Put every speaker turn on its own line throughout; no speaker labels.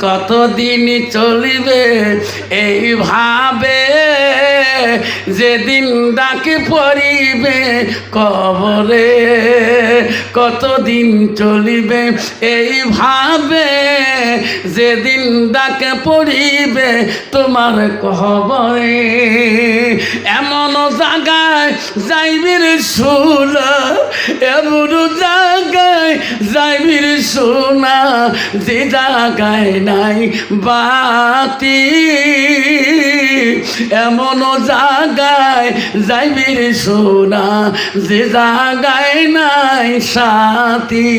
কতদিন চলিবে এইভাবে যেদিন ডাকে পড়িবে কবরে, কতদিন চলিবে এইভাবে যেদিন ডাকে পড়িবে তোমার কবরে, এমন জায়গায় যাইবির শোনা, এমন জায়গায় যাইবির শোনা, যে জায়গায় নাই বাতি, এমন জায়গায় যাইবির শোনা যে জায়গায় নাই সাথী।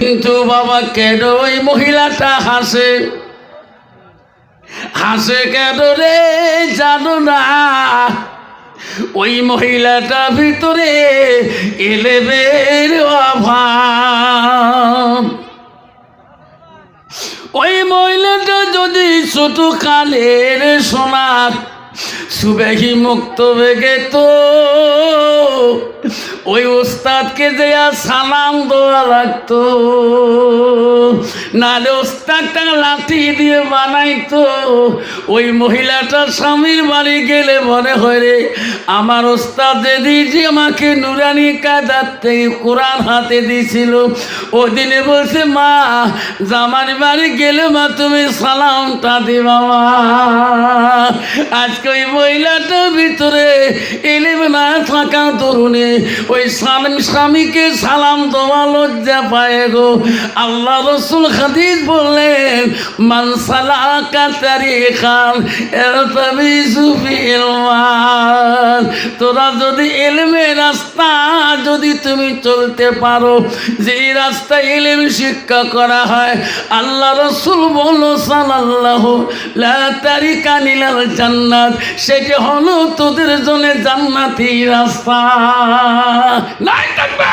কিন্তু বাবা, কেন ওই মহিলাটা হাসে? হাসে কেন রে, জানো না? ওই মহিলাটা ভিতরে এলেবের অভাব। ওই মহিলাটা যদি ছোট কালের সোনার সুবেহি মুক্ত বেগে তো ওই ওস্তাদকে দেয়া সালাম দেওয়া লাগতো নাহলে ওস্তাদটা লাঠি দিয়ে বানাইতো। ওই মহিলাটা স্বামীর বাড়ি গেলে মনে হয় রে, আমার ওস্তাদ যদি যে আমাকে নুরানি কাদার থেকে কোরআন হাতে দিয়েছিল ওই দিনে বলছে, মা, জামার বাড়ি গেলে মা, তুমি সালামটা দিবা মা। আজকে ওই মহিলাটার ভিতরে এলেবে না থাকা তরুণে। ওই স্বামী স্বামীকে সালাম দেওয়া লজ্জা পায় গো। আল্লাহ রসুল হাদিস বললেন, মান সালাকা তারি খান এরতাবি সুফিল তোরা যদি এলমে রাস্তা, যদি তুমি চলতে পারো যে রাস্তায় এলেম শিক্ষা করা হয়, আল্লাহ রসুল বলো সাল্লাহ তারিকা নিলাল জান্নাত। সেটি হলো তোদের জন্য জান্নাতি রাস্তা। নাই থাকবে।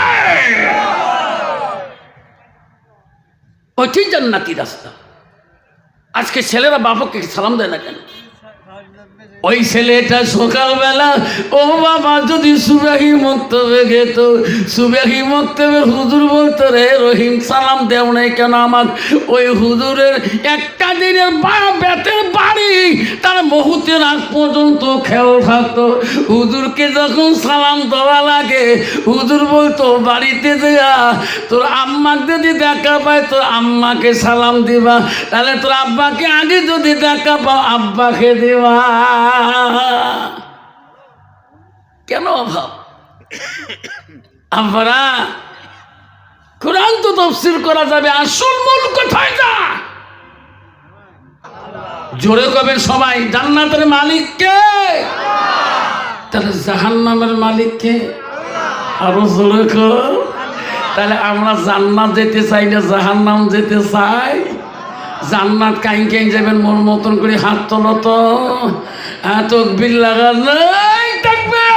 ওইটি জান্নাতি রাস্তা। আজকে ছেলেরা বাবাকে সালাম দেয় না কেন? ওই ছেলেটা সকালবেলা, ও বাবা, যদি সুবাহি মক্তবে গেত সুবাহি মক্তবে হুজুর বলতো, রে রহিম, সালাম দেও নাই কেন আমার ওই হুজুরের একটা দিনের বা বেতের বাড়ি তার মুহূর্তের আগ পর্যন্ত খেয়াল থাকতো। হুজুরকে যখন সালাম দেওয়া লাগে, হুজুর বলতো, বাড়িতে দেয়া তোর আম্মাকে যদি দেখা পায়, তোর আম্মাকে সালাম দিবা, তাহলে তোর আব্বাকে আগে যদি দেখা পাও, আব্বাকে দেওয়া কেন অভাব? আমরা কোরআন তো তফসির করা যাবে, আসল মূল কোথায় যা। জোরে কবে সবাই, জান্নাতের মালিককে তাহলে জাহান্নামের মালিককে আরও জোরে কর। তাহলে আমরা জান্নাত যেতে চাই না, জাহান্নাম যেতে চাই? জান্নাত কাইন কাইন যাবেন মন মতন করে হাত তোলো তো। এত বিল লাগা নাই থাকবে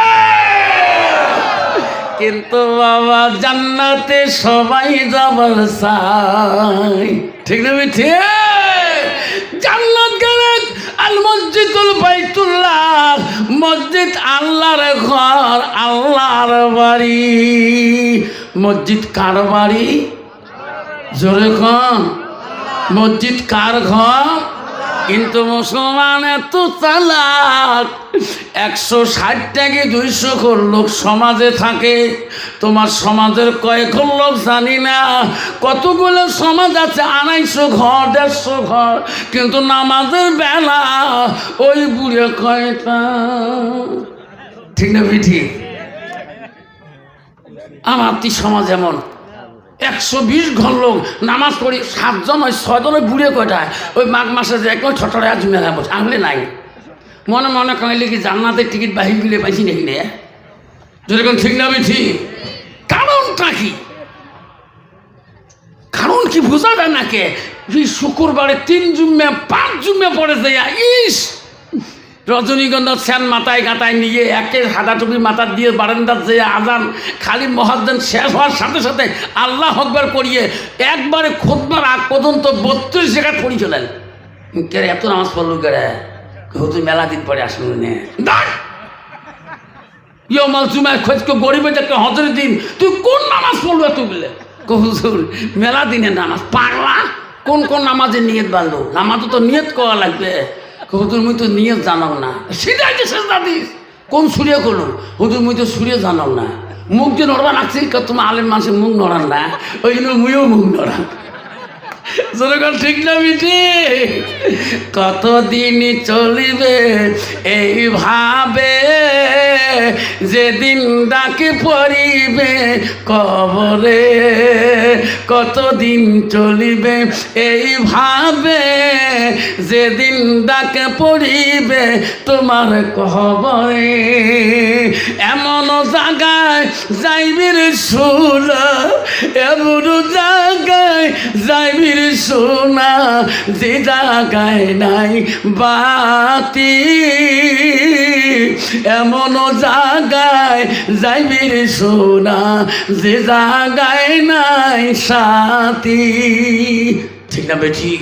কিন্তু বাবা, জান্নাতে সবাই যাবার চাই ঠিক না ঠিক জান্নাত গেলে আল মসজিদুল বাইতুল্লাহ, মসজিদ আল্লাহর ঘর, আল্লাহর বাড়ি। মসজিদ কার বাড়ি? জোরে কম মসজিদ কার ঘর? কিন্তু মুসলমান এত চালাক। একশো ষাট থেকে দুইশো ঘর লোক সমাজে থাকে? তোমার সমাজের কয়েক লোক জানি না। কতগুলো সমাজ আছে? আড়াইশো ঘর, দেড়শো ঘর। কিন্তু নামাজের বেলা ওই বুড়ে কয়টা? ঠিক না ঠিক আমার সমাজ এমন। একশো বিশ ঘর লোক নামাজ পড়ি, সাতজন ওই ছয়জন ওই বুড়ে কয়টায়? ওই মাঘ মাসে যে কেউ ছটরে আজ মেলা বসে আনলে নাই। মনে মনে কইলে কি জান্নাতের টিকিট বাহির গেলে পাইছি নাকি রে যেরকম ঠিক না ঠিক কারণটা কি? কারণ কি বোঝা যায় না কে? এই শুক্রবারে তিন জুম্মে, পাঁচ জুম্মে পড়ে যায় ইস! রজনীগন্ধা স্যান মাথায় গাঁটায় নিয়ে একে সাদা টুপি মাথার দিয়ে বারান্দার যে আজান খালি মহাজন শেষ হওয়ার সাথে সাথে আল্লাহ হকবার করিয়ে একবারে খোদবার আগ পর্যন্ত বত্রিশ জায়গায় পড়ি চলেন কে এত নামাজ পড়ল কে রে হুজুর মেলা দিন পরে আসুন নে। দাঁড়! ইয়ে মাল চুমায় খোঁজকে গরিবের একটা হজরের দিন, তুই কোন নামাজ পড়বে তুই বলে? হুজুর, মেলা দিনের নামাজ, পাগলা? কোন কোন নামাজে নিয়ত বাঁধো নামাজও তো নিয়ত করা লাগবে। হুজুর মুই তো নিয়ে জানাও না। সেটাই তো শেষ দাদিস কোন সুরে করল? হুজুর মুই তো সুরে জানাও না। মুখ যে নড়বা নাকছি তোমার আলেম মানুষের মুখ নড়ান না। ওই জন্য মুইও মুখ নড়ান। জনগণ, ঠিক না মিটি কতদিন চলিবে এইভাবে যেদিন ডাকে পড়িবে কবরে, কতদিন চলিবে এইভাবে যেদিন ডাকে পড়িবে তোমার কবরে, এমন জায়গায় যাইবির শুল, এমন জায়গায় যাইবির সোনা যে জায়গায় নাই বাতি। এমন জায়গায় যাইবির সোনা যে জায়গায় নাই সাথী ঠিক না বেঠিক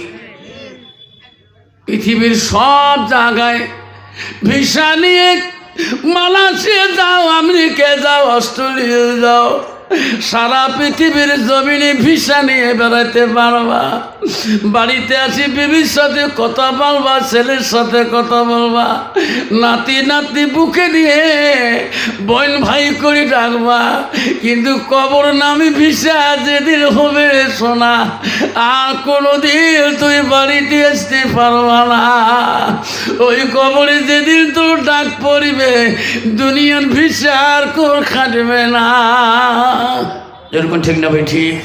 পৃথিবীর সব জায়গায় ভিসা নিয়ে মালয়েশিয়া যাও আমেরিকা যাও অস্ট্রেলিয়া যাও। সারা পৃথিবীর জমিনে ভিসা নিয়ে বেড়াইতে পারবা। বাড়িতে আসি বিবির সাথে কথা বলবা, ছেলের সাথে কথা বলবা। নাতি নাতি বুকে নিয়ে বোন ভাই করে ডাকবা। কিন্তু কবর নামি ভিসা যেদিন হবে সোনা, আর কোনোদিন তুই বাড়িতে আসতে পারবা না। ওই কবরে যেদিন তোর ডাক পড়িবে, দুনিয়ার ভিসা আর কোর খাটবে না। যেরকম ঠিক না ভাই, ঠিক।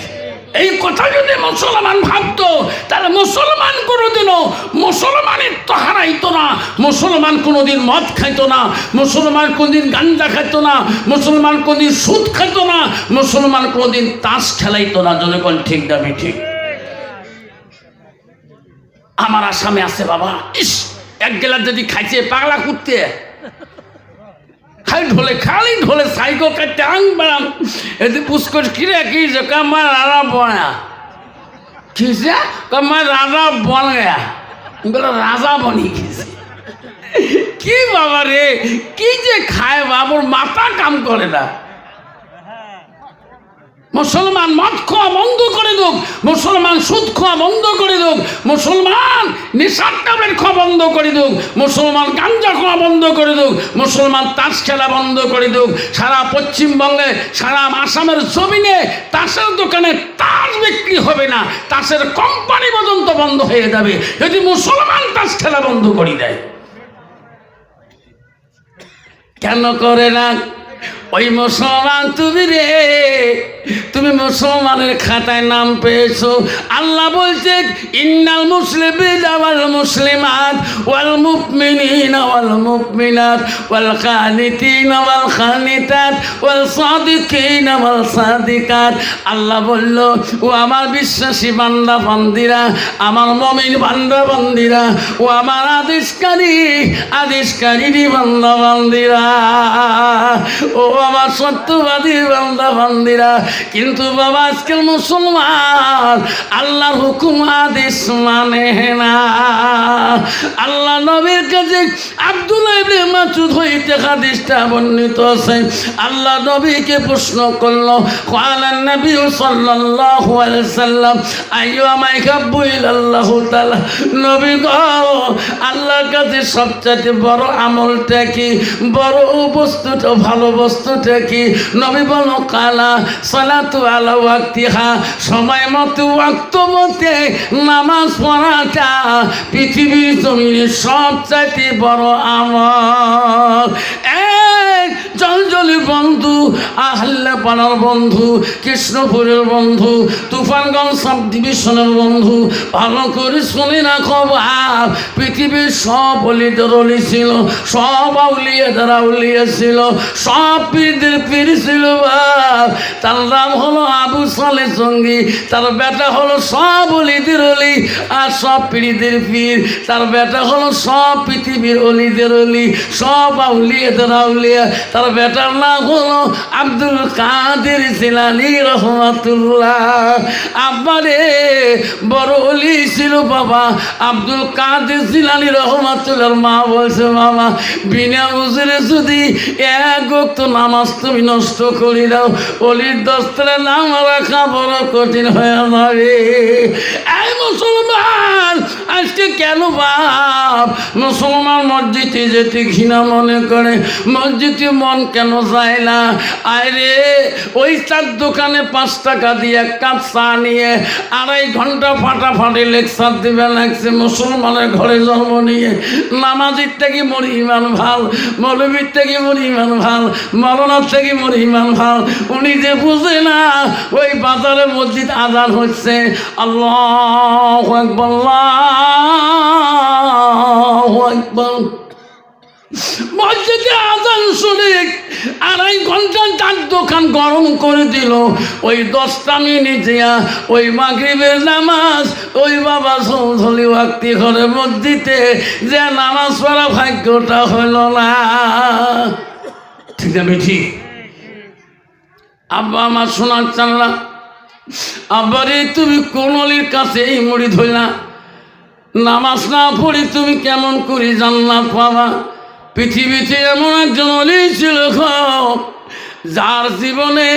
এই কথা যদি মুসলমান ভাবতো, তাহলে মুসলমান কোনোদিনও মুসলমানের তো হারাইতো না, মুসলমান কোনোদিন মদ খাইতো না, মুসলমান কোনোদিন গাঞ্জা খাইতো না, মুসলমান কোনোদিন সুদ খাইতো না, মুসলমান কোনোদিন তাস খেলাইতো না। জনগণ ঠিক ভাই, ঠিক। আমার আসামে আছে বাবা। ইস, এক গেলার যদি খাইছে, পাগলা কুত্তে। খালি ঢোলে খালি ঢোলে সাইকো কাটতে আং বাড়াম এতে পুষ্কর কিরে, কি যে কামার রানা বনা কিসে কামার রাজা বন গয়া? বলে রাজা বনি গেছে কি বাবা রে, কি যে খায় বাবুর, মাথা কাম করে না। মুসলমান মদ খোয়া বন্ধ করে দুক, মুসলমান সুদ খোয়া বন্ধ করে দুক, মুসলমান নিশার টাবের খাওয়া বন্ধ করে দুক, মুসলমান গাঞ্জা খাওয়া বন্ধ করে দুক, মুসলমান তাস খেলা বন্ধ করে দুক, সারা পশ্চিমবঙ্গে সারা আসামের জমিনে তাসের দোকানে তাস বিক্রি হবে না, তাসের কোম্পানি পর্যন্ত বন্ধ হয়ে যাবে, যদি মুসলমান তাস খেলা বন্ধ করে দেয়। কেন করে না? ওই মুসলমান তুমি রে তুমি মুসলমানের খাতায় নাম পেয়েছ। আল্লাহ বলছে, ইন্নাল মুসলিমিন ওয়াল মুসলিমাত ওয়াল মুমিনিন ওয়াল মুমিনাত ওয়াল কানিতিন ওয়াল খানিতাত ওয়াল সাদিকিন ওয়াল সাদিকাত। আল্লাহ বলল, ও আমার বিশ্বাসী বান্দা বান্দিরা, আমার মমিন বান্দা বান্দিরা, ও আমার আদেশকারী আদেশকারী বান্দা বান্দিরা, ও আমার সত্যবাদী বান্দা বান্দিরা কিন্তু বাবা, আজকাল মুসলমান, আল্লাহর হুকুম আদেশ মানে না। আল্লাহ নবীর কাছে মাসুদ হইতে হাদিসটা বর্ণিত আছে। আল্লাহ নবীকে প্রশ্ন করল কালান নবী নবী আল্লাহর কাছে সবচেয়ে বড় আমলটা কি? বড় বস্তুটা, ভালো বস্তুটা কি? নবী বলো, কালা সালাতু ওয়াক্তিহা। সময় মতো ওয়াক্ত মতে নামাজ পড়াটা পৃথিবীর সবচাইতে বড় বন্ধু আহল্লা পাড়ার বন্ধু কৃষ্ণপুরের বন্ধু, তুফানগঞ্জ সাব ডিভিশনের বন্ধু, ভালো করে শুনে রাখো বাপ। পৃথিবীর সব অলিদের অলি ছিল, সব আউলিয়া ছিল, সব পীরদের পীর ছিল তার নাম হলো আবু সালে সঙ্গী তার বেটা হলো সব অলিদের অলি, আর সব পীরদের পীর। তার বেটা হলো সব পৃথিবীর অলিদের অলি, সব আউলিয়াদের আউলিয়া। তার বেটা বেটার নাম হলো আব্দুল কাদের জিলানি রহমাতুল্লাহ। আব্বারে বড় অলি ছিল বাবা, আব্দুল কাদের জিলানি রহমাতুল্লাহর মা বলছে, মামা, বিনা উজরে যদি এক নামাজ তুমি নষ্ট করি দাও অলির দস্তরে নাম রাখা বড় কঠিন হয়ে যাবে। এই মুসলমান, আজকে কেন বাপ? মুসলমান মসজিদে যেতে ঘৃণা মনে করে। মসজিদে মন কেন যায় না? আরে ওই চার দোকানে পাঁচ টাকা দিয়ে এক কাপ চা নিয়ে আড়াই ঘণ্টা ফাটাফাটি লেকচার দিবে লাগছে মুসলমানের ঘরে জন্ম নিয়ে। নামাজির থেকে মরি ইমান ভালো, মৌলবীর থেকে মরি ইমান ভালো মরনার থেকে মরি ইমান ভালো। উনি যে বুঝে না, ওই বাজারে মসজিদ আজান হচ্ছে। আল্লাহ একবার মসজিদে আজান শুনে আড়াই ঘণ্টা তার দোকান গরম করে দিল। ওই দশটা মিনিট ওই মাগরিবের নামাজ, ওই বাবা চৌধুরী ভক্তি ঘরে মসজিদে যে নামাজ পড়া ভাগ্যটা হইল না। ঠিক আছে ঠিক? আব্বা, আমার শোনার চাল্লা আব্বারে, তুমি কোন অলির কাছে এই মুড়ি ধরলা নামাজ না পড়ি তুমি কেমন করি জান্নাত পাবা? পৃথিবীতে এমন একজন অলি ছিল যার জীবনে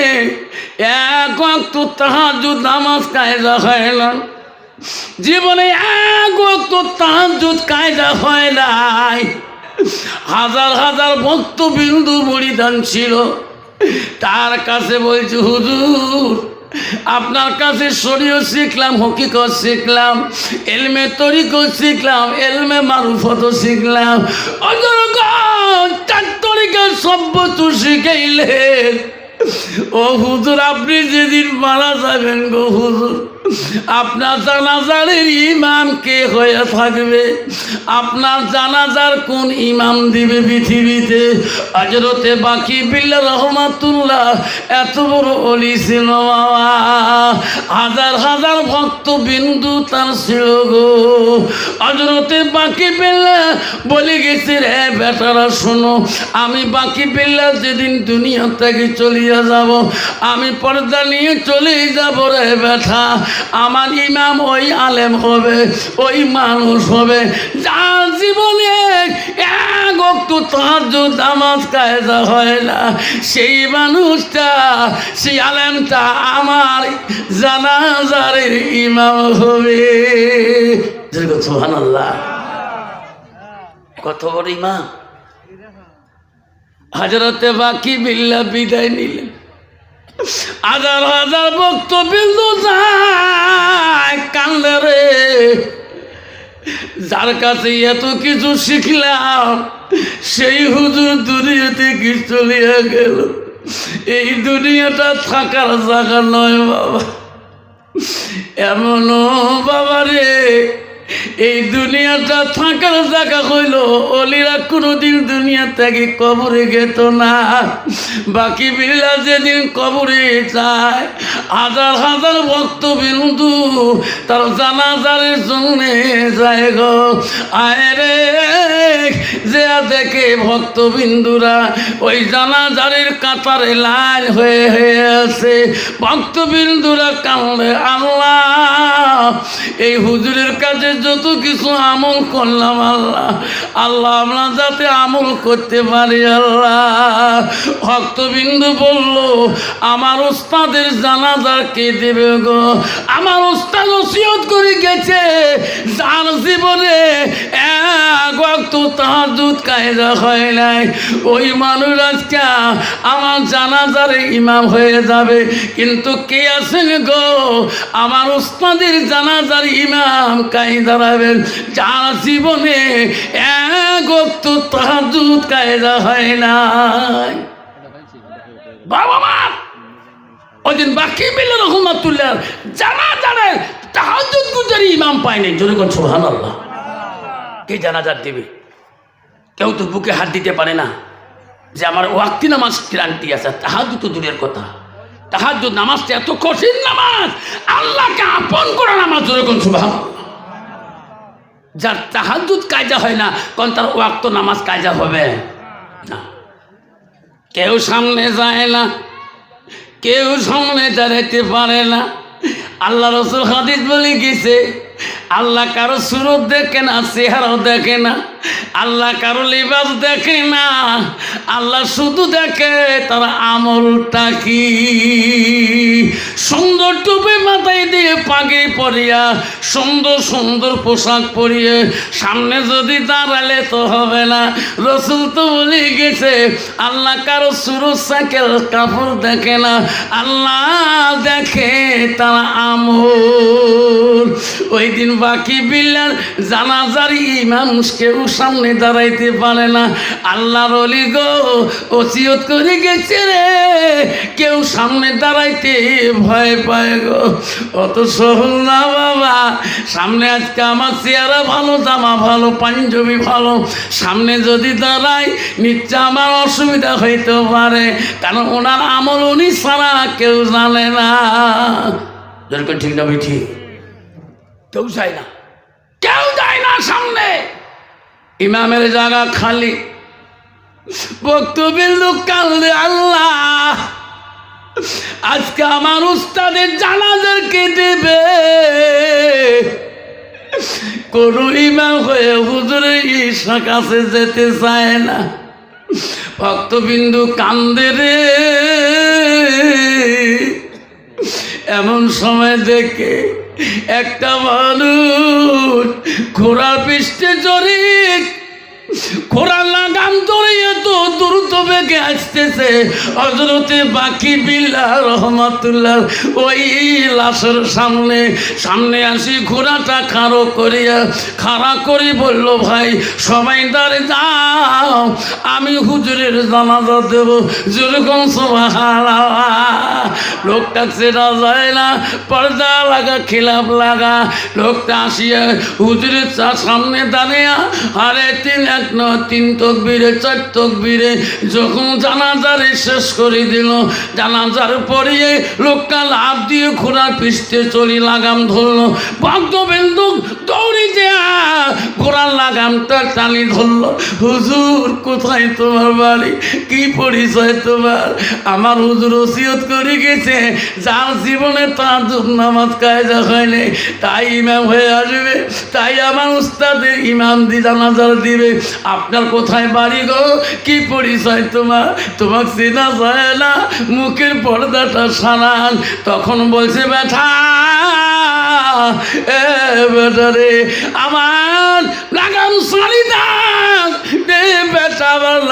এক অক্ত তাহাজুদ নামাজ কায়দা হয় না। জীবনে এক অক্ত তাহাজুদ কায়দা হয় নাই। হাজার হাজার ভক্ত বিন্দু বলিদান ছিল। তার কাছে বলছি, হুজুর, আপনার কাছে শরীয় শিখলাম, হকিকত শিখলাম, এলমে তরিকত শিখলাম, এলমে মারুফত শিখলাম। অজর চার তরিকার সভ্যত শিখাইলেন। ও হুজুর, আপনি যেদিন মারা যাবেন গো হুজুর, আপনার জানাজারের ইমাম কে হয়ে থাকবে? আপনার জানাজার কোন ইমাম দিবে পৃথিবীতে? হজরতে বাকি বিল্লা রহমাতুল্লাহ, এত বড় অলি ছিল হাজার হাজার ভক্ত বিন্দু তার ছিল গো। হজরতে বাকি বিল্লা বলে গেছে, রে বেটারা, শোনো, আমি বাকি বিল্লা যেদিন দুনিয়া থেকে চলিয়া যাব। আমি পর্দা নিয়ে চলে যাব রে বেটা আমার ইমাম ওই আলেম হবে, ওই মানুষ হবে। যার জীবনে এক কায়দা হয় না। সেই মানুষটা, সেই আলেমটা আমার জানাজারের ইমাম হবে। সুবহানাল্লাহ। কত বড় ইমাম। হাজরতে বাকি বিল্লা বিদায় নিলেন। হাজার হাজার ভক্ত বিন্দু কান্দে রে। যার কাছে এত কিছু শিখলাম, সেই হুজুর দুনিয়া থেকে চলিয়া গেল। এই দুনিয়াটা থাকার জায়গা নয় বাবা। এমনও বাবা রে এই দুনিয়াটা থাকার জায়গা হইল। অলিরা কোনোদিন দুনিয়া থেকে কবরে গেত না। বাকি বিল্লা যেদিন কবরে যায়, হাজার হাজার ভক্ত বিন্দু তার জানাজারের জন্য যায় গো। আয় রে, যে দেখে ভক্ত ভক্তবিন্দুরা ওই জানাজারের কাতারে লাল হয়ে হয়ে আছে ভক্তবিন্দুরা কামড়ে আল্লাহ, এই হুজুরের কাছে যত কিছু আমল করলাম আল্লাহ। আল্লাহ, আমরা যাতে আমল করতে পারি আল্লাহ। ভক্তবিন্দু বলল, আমার ওস্তাদের জানাজার কে দেবে গো? আমার ওস্তাদ ওসিয়ত করে গেছে, যার জীবনে এক তাহার দুধ কায়দা হয় নাই। ওই মানুষ আজকে আমার জানাজারে ইমাম হয়ে যাবে। কিন্তু কে আছেন গো? আমার ওস্তাদের জানাজার ইমাম কাই দাঁড়াবেন যার জীবনে কায়দা হয় বাবা মা! ওই দিন বাকি রহমাতুল্লাহ জানা তাহাজুদ গুজারি ইমাম কোন সোহান আল্লাহ কে দেবে? কেউ তো বুকে হাত দিতে পারে না। যে আমার ওয়াক্তি নামাজ ক্রান্তি আছে তাহাজু তো দূরের কথা। তাহাজু নামাজটা এত কঠিন নামাজ, আল্লাহকে আপন করা নামাজ কোন সোহান যার তাহাজুদ কায়দা হয় না, কোন তার ওয়াক্ত নামাজ কায়দা হবে? না। কেউ সামনে যায় না, কেউ সামনে দাঁড়াইতে পারে না। আল্লাহ রসুল হাদিস বলে গেছে আল্লাহ কারও সুরত দেখে না, চেহারাও দেখে না, আল্লাহ কারও লিবাস দেখে না, আল্লাহ শুধু দেখে তার আমলটা কি? সুন্দর টুপি মাথায় দিয়ে পাগে পরিয়া, সুন্দর সুন্দর পোশাক পরিয়ে, সামনে যদি দাঁড়ালে তো হবে না। রসুল তো বলে গেছে, আল্লাহ কারও সুরজ সাইকেল কাপড় দেখে না, আল্লাহ দেখে তার আমল। ওই দিন বাকি বিল্লার জানাজার ইমাম কেউ সামনে দাঁড়াইতে পারে না। আল্লাহর অলি গো, ওসিয়ত করে গেছে রে। কেউ সামনে দাঁড়াইতে ভয় পায় গো। অত সহল না বাবা, সামনে আজকে আমার চেহারা ভালো, জামা ভালো, পাঞ্জাবি ভালো। সামনে যদি দাঁড়াই, নিশ্চয় আমার অসুবিধা হইতে পারে। কারণ ওনার আমল উনি ছাড়া কেউ জানে না। ঠিক না ভাই, ঠিক। কেউ যায় না। কেউ যায় না সামনে। ইমামের জায়গা খালি। বক্তব্যের লোক কান্দে আল্লাহ। আজকে আমার উস্তাদের জানাজারকে দেবে? কোন ইমাম হয়ে হুজুরের ঈশা কাছে যেতে চায় না। ভক্তবিন্দু কান্দে রে। এমন সময় দেখে একটা মানুষ ঘোড়ার পৃষ্ঠে জড়িয়ে ঘোড়ার লাগাম ধরিয়ে তো দ্রুত বেগে আসতেছে। হজরতে বাকি বিল্লা ওই লাশের সামনে সামনে আসি ঘোড়াটা খাড়ো করিয়া, খাড়া বলল, ভাই সবাই দাঁড়ে যাও, আমি হুজুরের জানাজা দেব। যেরকম সবাই লোকটা সেটা যায় না, পর্দা লাগা খিলাপ লাগা। লোকটা আসিয়া হুজুরের সামনে দাঁড়িয়া আরে তিন এক ন তিন তকবিরে, চার তকবিরে, যখন জানাজারে শেষ করে দিল, জানাজার পরিয়ে লোকটা লাভ দিয়ে ঘোড়ার পিষ্টে চলি লাগাম ধরলো। ভক্তবিন্দু দৌড়ি যে ঘোড়ার লাগামটা টানি ধরলো। হুজুর, কোথায় তোমার বাড়ি? কি পরিচয় তোমার? আমার হুজুর ওসিয়ত করে গেছে, যার জীবনে তার নামাজ কায়দা হয়নি। তাই ইমাম হয়ে আসবে, তাই আমার উস্তাদের ইমাম দি জানাজার দিবে আপনার কোথায় বাড়ি গো? কি পরিচয় তোমার? তোমার চেনা যায় না। মুখের পর্দাটা সারান তখন বলছে ব্যথা এ বেটা রে, আমার লাগাম সারি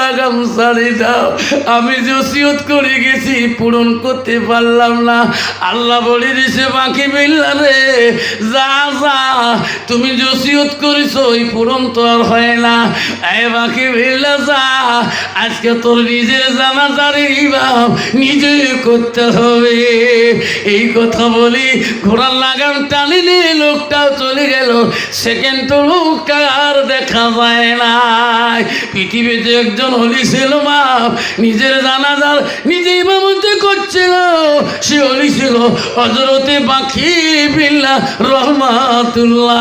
লাগাম সারি দাও। আমি জসিয়ত করে গেছি, পূরণ করতে পারলাম না। আল্লাহ বলে দিছে বাকি বিল্লা রে, যা যা। তুমি জসিয়ত করেছ ওই পূরণ তো আর হয় না। বাকি বিল্লা যা, আজকে তোর নিজের জানা জারি ইমাম নিজে করতে হবে। এই কথা বলি, ঘোড়ার লাগাম টানি নিয়ে লোকটাও চলে গেল। সেকেন্ড তো লোকটা আর দেখা যায় না। পৃথিবীতে একজন হলি ছিল মা নিজের জানাজার নিজে ইমামতি করছিল। সে হলি ছিল হজরতে পাখি বিল্লা রহমাতুল্লাহ।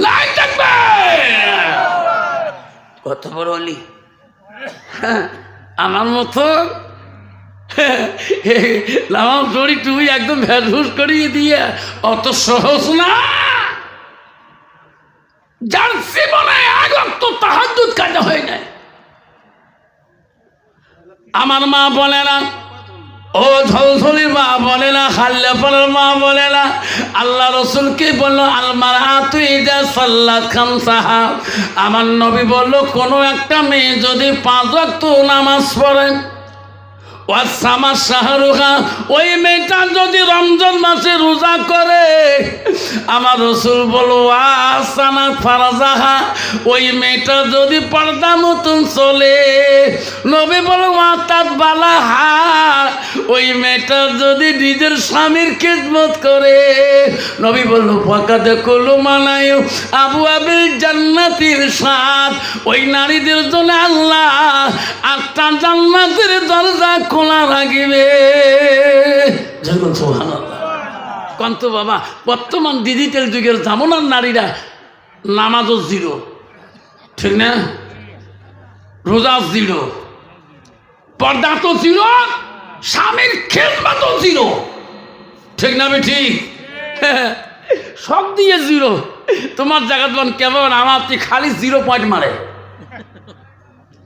লাই থাকবে! কত বড় হ্যাঁ, আমার মতো? লামাম দড়ি তুমি একদম ভ্যাসভুস করিয়ে দিয়ে অত সহজ না? যার জীবনে তো তাহার দুধ কাজা হয় নাই। আমার মা বলে না ও ঝলঝলির মা বলে না হাল্লাপালের মা বলে না। আল্লাহ রসুলকে বলল? আলমার তুই যা সাল্লাদ খান সাহা আমার নবী বলল, কোনো একটা মেয়ে যদি পাঁচ রক্ত নামাজ পড়ে ওই মেয়েটা যদি রমজান মাসে রোজা করে, আমার রসুল বলো ফারাজাহা, ওই মেয়েটা যদি পর্দা মতন চলে, নবী বলো ওই মেয়েটা যদি নিজের স্বামীর খিদমত করে, নবী বলল ফাঁকাতে কলু মানায়, আবু আবির জান্নাতির সাথ ওই নারীদের জন্য আল্লাহ আটটা জান্নাতের দরজা খোলা রাখিবে। কন্ত বাবা, বর্তমান ডিজিটাল যুগের জামনার নারীরা নামাজও জিরো। ঠিক না? রোজা জিরো। পর্দা তো ছিল স্বামীর খেদমা তো ছিল ঠিক না বে ঠিক সব দিয়ে জিরো। তোমার জায়গা তোমার কেমন আমার খালি জিরো পয়েন্ট মারে।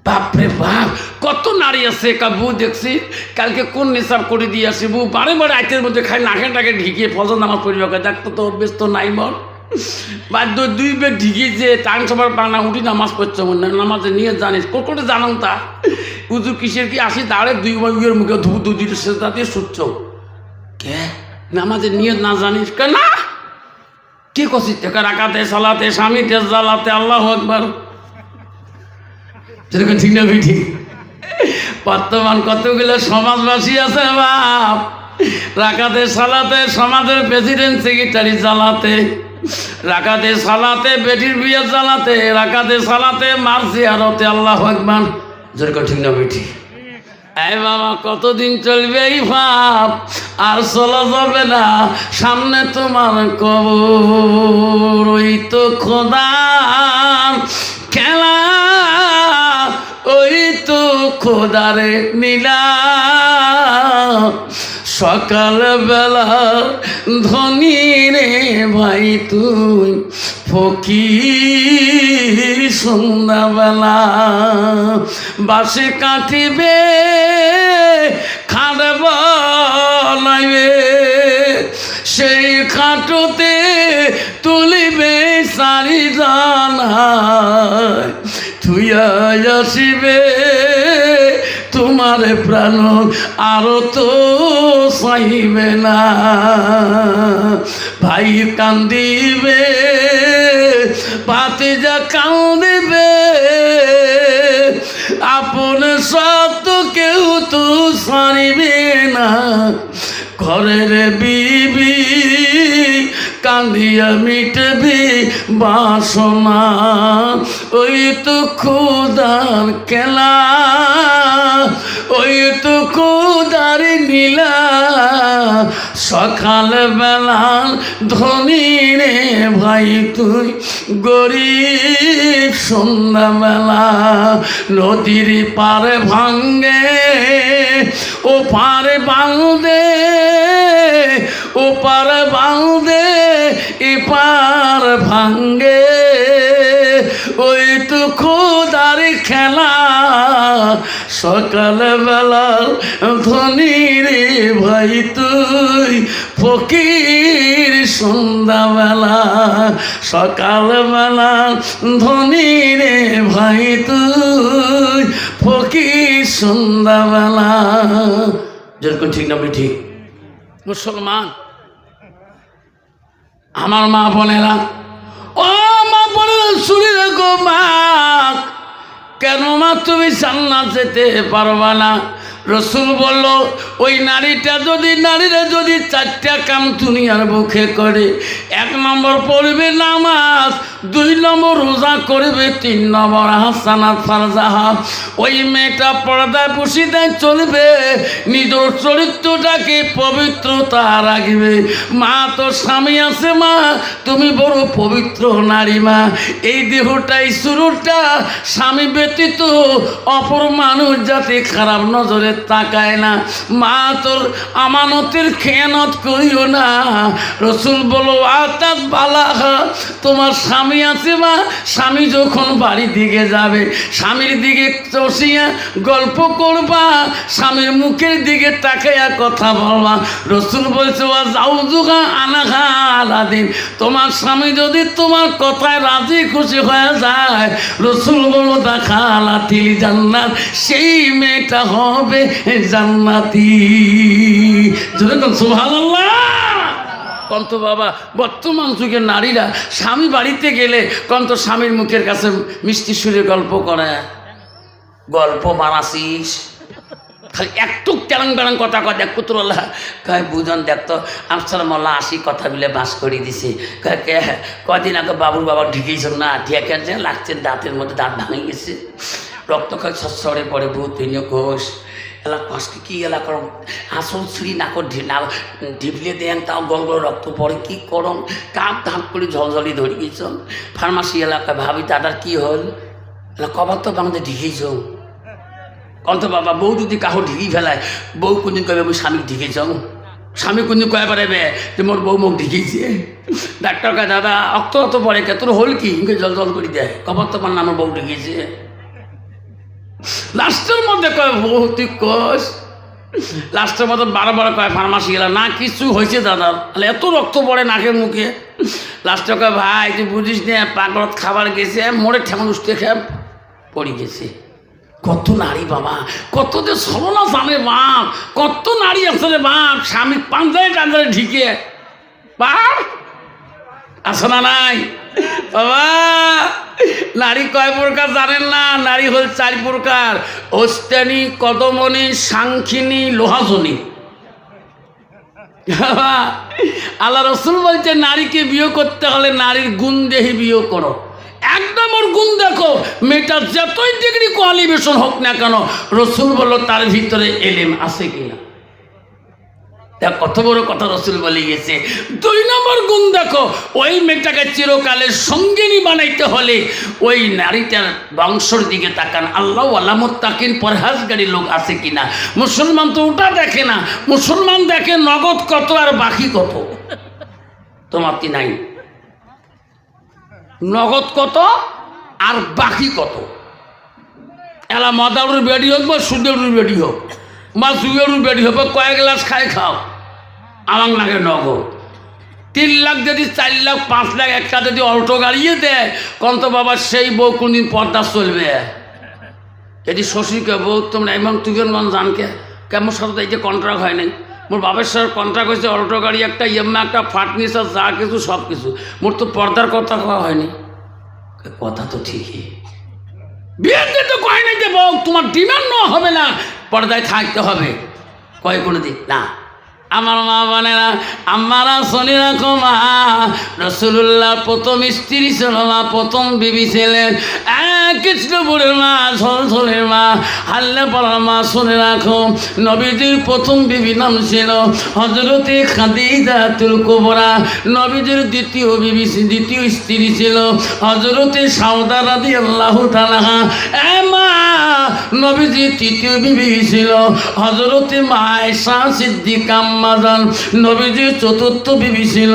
বাপরে বাপ, কত নারী আছে কাবু দেখছি, কালকে কোন নেশাব করে দিয়ে আসি বউ? বারে বারে আইতের মধ্যে খাই নাকে টাকে ঢিকিয়ে ফসল নামাজ পড়বে দেখতো তো অভ্যেস নাই মন বাধ্য দুই বেগ ঢিকিয়েছে টান সবার বাংলা উঠি নামাজ পড়ছে মনে নামাজে নিয়ে জানিস, কোটে জানাম তা। উজু কিসের কি আসি দাঁড়ে দুই বইয়ের মুখে ধু দু দুইটা সেটা দিয়ে সুচ্ছ কে? নামাজে নিয়ে না জানিস? কে না? কি করছিস থেকে রাখাতে সালাতে, স্বামীতে জ্বালাতে আল্লাহ একবার যেরকম ঠিক না ঠিক বর্তমান কতগুলো সমাজবাসী আছে বাপ? রাখাতে সালাতে সমাজের প্রেসিডেন্ট সেক্রেটারি চালাতে রাখাতে সালাতে বেটির বিয়ে চালাতে রাখাতে সালাতে মারছি আরতে আল্লাহ একবার যেরকম ঠিক না বেঠি এই বাবা, কতদিন চলবে এই ভাব? আর চলা যাবে না। সামনে তোমার কবর, ওই তো খোদা খেলা। তো খোদারে নীলা। সকাল বেলা ধনী রে ভাই তুই, ফকির সন্ধ্যাবেলা। বাসে কাটিবে খাটব নাইবে সেই খাটোতে তুলিবে সারি জানায় তুই আসিবে, তোমার প্রাণ আরও তো চাইবে না। ভাই কান্দিবে পাতে যা কান্দিবে, আপন সত্য কেউ তো সারিবে না। ঘরের বিবি কান্দিয়া মিটবি বাসনা। ওই তো খুদার খেলা, ওই তো খুদার নীলা। সকাল বেলা ধনী রে ভাই, তুই গরিব সন্ধ্যাবেলা নদীর পারে ভাঙ্গে ও পারে বাঁধে ও পারে বাঁধে এ পার ভাঙ্গে, ওই তো খোদার খেলা। সকালবেলা ধনী রে ভাই তুই, ফকির সন্ধ্যাবেলা। সকালবেলা ধনী রে ভাই তুই, ফকির সন্ধ্যাবেলা। যেরকম ঠিক না ঠিক। মুসলমান আমার মা বোনেরা, ও মা বোনেরা, শুনে রাখো মা কেন মা তুমি জান্নাত যেতে পারবা না? রসুল বলল, ওই নারীটা যদি, নারীরা যদি চারটা কাম দুনিয়ার বুকে করে, এক নম্বর পড়বে নামাজ, দুই নম্বর রোজা করবে, তিন নম্বর হাসানাত ফারজাহা। ওই মেয়েটা পর্দায় পুষিতে চলবে নিজের চরিত্রটাকে পবিত্রতা রাখবে। মা তো স্বামী আছে মা, তুমি বড় পবিত্র নারী মা। এই দেহটাই শুরুটা স্বামী ব্যতীত অপর মানুষ যাতে খারাপ নজরে তাকায় না। মা, তোর আমানতের খেয়ানত করিও না। রসুল বলো, আতাত বালাহা, তোমার স্বামী আছে মা? স্বামী যখন বাড়ি দিকে যাবে, স্বামীর দিকে চষিয়া গল্প করবা, স্বামীর মুখের দিকে তাকাইয়া কথা বলবা। রসুল বলছে ওয়া যাও জুগা আনাঘা আলাদিন তোমার স্বামী যদি তোমার কথায় রাজি খুশি হয়ে যায়, রসুল বলো দেখা আলাতিল জান্নাত, সেই মেয়েটা হবে জান্নাতি। যেরকম সুবহানাল্লাহ। কন্ত বাবা, বর্তমান যুগের নারীরা স্বামী বাড়িতে গেলে কন্ত স্বামীর মুখের কাছে মিষ্টি সুরে গল্প করে। গল্প মারাসিস খালি একটু ক্যালাং ব্যালাং কথা কয়, দেখ কুতুরল্লাহ কয়, বুঝন দেখতো আমসার মোল্লা আসি কথা বলে বাস করে দিছে। কয়, কে? কদিন আগে বাবুর বাবা ঢুকেছ না ঠিক আছে লাগছে দাঁতের মধ্যে দাঁত ভাঙে গেছে। রক্ত খাই সরে পড়ে ভূত ঘোষ এলা কষ্ট কি এলা করম? আসল শ্রী নাকো না ঢিপলে দেন তাও গল গল রক্ত পড়ে, কি করম? কাপ ধাপ করে ঝলঝলি ধরে গেছ ফার্মাসি এলাকা ভাবি দাদার কি হল? এলা কবার তো আমাদের ঢিকেছ অন্ত বাবা, বউ যদি কাহো ঢিকি ফেলায়, বউ কোনদিন কবে আমি স্বামী ঢিকে যাও স্বামী কোনদিন কয়ে পারবে যে মোর বউ মুখ ঢিকেছে ডাক্তার কয়, দাদা, অক্ত অত পরে কে তোর হল কি? জল জল করে দেয়। কবর তো আমার বউ ঢিকেছে লাস্টের মধ্যে কয় বউ তুই লাস্টের মধ্যে বারো বারো কয়, ফার্মাসি গেলাম। না, কিছু হয়েছে দাদা। তাহলে এত রক্ত পড়ে নাকের মুখে? লাস্টে কয়, ভাই, তুই বুঝিস নে পাগলত খাবার গেছে মোড়ে ঠেমন উঠতে খেয়ে পড়ে গেছে। কত নারী বাবা, কত যে সরলা জানে বাপ, কত নারী আছে বাপ, স্বামী পাঞ্জায় টাঞ্জায় ঢিকে। বাপ আছে না নাই। বাবা নারী কয় প্রকার জানেন না? নারী হল চার প্রকার। ওস্তানি কদমনি, সাংখিনী, লোহাজনী। আল্লাহ রসুল বলছে, নারীকে বিয়ে করতে হলে নারীর গুণ দেহে বিয়ে করো। একদম ওর গুণ দেখো। মেয়েটা যতই ডিগ্রি কোয়ালিফিকেশন হোক না কেন, রসুল বলল, তার ভিতরে এলেম আছে কিনা? দেখ কত বড় কথা রসুল বলে গেছে, দুই নম্বর গুণ দেখো, ওই মেয়েটাকে চিরকালের সঙ্গিনী বানাইতে হলে ওই নারীটার বংশর দিকে তাকান। আল্লাহ আলামত তাকিন পরহাজগারী লোক আছে কিনা? মুসলমান তো ওটা দেখে না, মুসলমান দেখে নগদ কত আর বাকি কত? তোমার কি নাই? নগদ কত আর বাকি কত? এলা মাদারুর বেডি হোক বা সুদেরুর বেডি হোক, বা সুয়েরুর বেডি হোক কয়েক গ্লাস খাই খাও। আমার লাগে নগদ তিন লাখ যদি চার লাখ, পাঁচ লাখ একটা যদি অল্টো গাড়িয়ে দেয়, কন্ত বাবা সেই বউ কোনদিন পর্দা চলবে? যদি শশীকে বউ, তোমরা এমন তুজন মান জানকে, কেমন সাথে এই যে কন্ট্রাক্ট হয় নাই? মোর বাবার সাথে কন্ট্রাক্ট হয়েছে অল্টো গাড়ি একটা ইএমআই একটা, ফার্নিচার, যা কিছু, সব কিছু। মোর তো পর্দার কথা কওয়া হয়নি। কথা তো ঠিকই। বিয়েতে তো কয় নাই যে বউ, তোমার ডিমান্ড হবে না, পর্দায় থাকতে হবে। কয় কোনো দিন না আমার মা না আমারা শনি রাখো মা রসুল্লাহ প্রথম স্ত্রী ছিল মা, প্রথম বিবি ছিলেন। এক কৃষ্ণপুরের মা সরসলের মা হাল্লা পাড়ার মা, শুনে রাখো, নবীজির প্রথম বিবি নাম ছিল হজরতে খাদিজা তুল কোবরা। নবীজির দ্বিতীয় বিবি, দ্বিতীয় স্ত্রী ছিল হজরতে সাউদা রাদি আল্লাহ তালাহা এ মা নবীজি তৃতীয় বিবি ছিল হজরতে মায়েশা সিদ্দিকা আম্মাজান নবীজির চতুর্থ বিবি ছিল।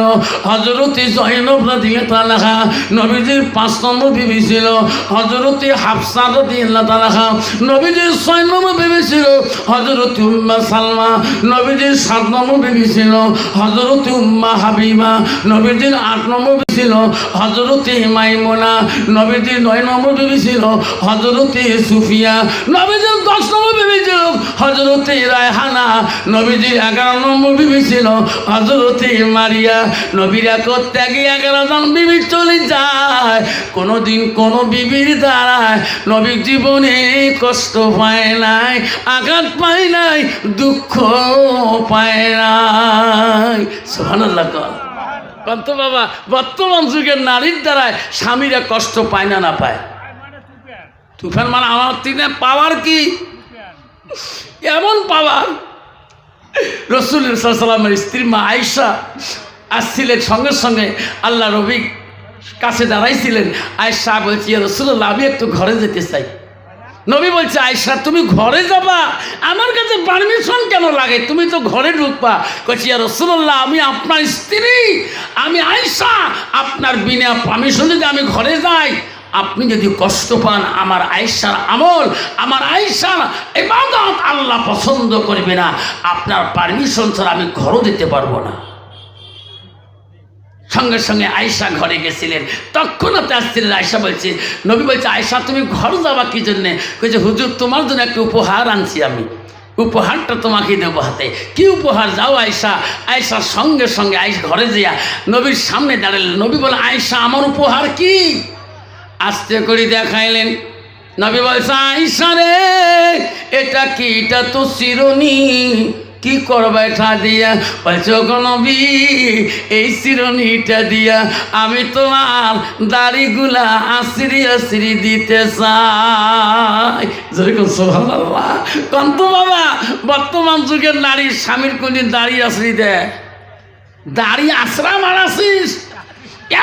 হজরতে জৈনব রাদি তালাহা নবীজির পাঁচ নম্বর বিবি ছিল। হজরতে হাফসা রাদি আল্লাহ তালাহা নবীজির ছয় নম্বর বিবি ছিল। হজরতে উম্মা সালমা, নবীজির সাত নম্বর বিবি ছিল। হজরতে উম্মা হাবিবা, নবীজির আট নম্বর বিবি ছিল। হজরতে মাইমোনা, নবীজির নয় নম্বর বিবি ছিল। হজরতে সুফিয়া, নবীজির দশ নম্বর বিবি ছিল। হজরতে রায়হানা, নবীজির এগারো নম্বর বিবি ছিল হজরতে মারিয়া। নবীরা করতে গিয়ে এগারো জন বিবি চলে যায়, কোনোদিন কোনো বিবির দ্বারায় নবীর জীবনে কষ্ট পায় নাই, আঘাত পায় নাই, দুঃখ পায় নাই। সোহানাল্লাহ কন্ত বাবা, বর্তমান যুগের নারীর দ্বারায় স্বামীরা কষ্ট পায় না না পায়? তুফান মানে আমার তিনে পাওয়ার কি? এমন পাওয়ার। রসুল সাল্লামের স্ত্রী মা আয়সা আসছিলেন সঙ্গে সঙ্গে, আল্লাহ রবি কাছে দাঁড়াইছিলেন। আয়সা বলছি রসুল্লাহ আমি একটু ঘরে যেতে চাই। নবী বলছে আয়সা তুমি ঘরে যাবা? আমার কাছে পারমিশন কেন লাগে? তুমি তো ঘরে ঢুকবা। কছি আর রসুল্লাহ আমি আপনার স্ত্রী। আমি আয়সা আপনার বিনা পারমিশন যদি আমি ঘরে যাই আপনি যদি কষ্ট পান, আমার আয়সার আমল, আমার আয়সার এবাদত আল্লাহ পছন্দ করবে না, আপনার পারমিশন ছাড়া আমি ঘরও দিতে পারব না। সঙ্গে সঙ্গে আয়সা ঘরে গেছিলেন। তৎক্ষণাৎ আসছিলেন আয়সা বলছে, নবী বলছে আয়সা তুমি ঘর যাবা কি জন্যে? বলছে হুজুর, তোমার জন্য একটা উপহার আনছি আমি। উপহারটা তোমাকে দেবো হাতে। কি উপহার? যাও আয়সা আয়সার সঙ্গে সঙ্গে আয়সা ঘরে যাইয়া নবীর সামনে দাঁড়ালেন। নবী বলে আয়সা আমার উপহার কি? আস্তে করে দেখাইলেন। নবী বলছে, আয়সা রে, এটা কি? এটা তো চিরনি কি করবা এটা দিয়া? বলছে, "ওগো নবী, এই চিরনিটা দিয়া আমি তোমার দাড়িগুলা আশ্রি আশ্রি দিতে চাই। যেরকম সোহাল্লাহ কন্ত বাবা, বর্তমান যুগের নারীর স্বামীর কোনদিন দাড়ি আশ্রি দেয়? দাড়ি আশ্রা মারাছিস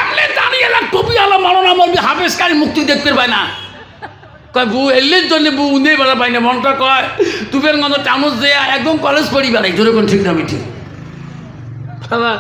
এমনি দাঁড়িয়ে টুপি আলো মারো না, মরবি হাফেজ কারি মুক্তি দেখতে পায় না। কয়, বউ, এলের জন্য বউ উনে বেলা পাই না, মনটা কয়, তুপের গন্ধ চামচ দেয়া, একদম কলেজ পড়ি বেড়াই জোরে কোন ঠিক না আমি ঠিক
বাবা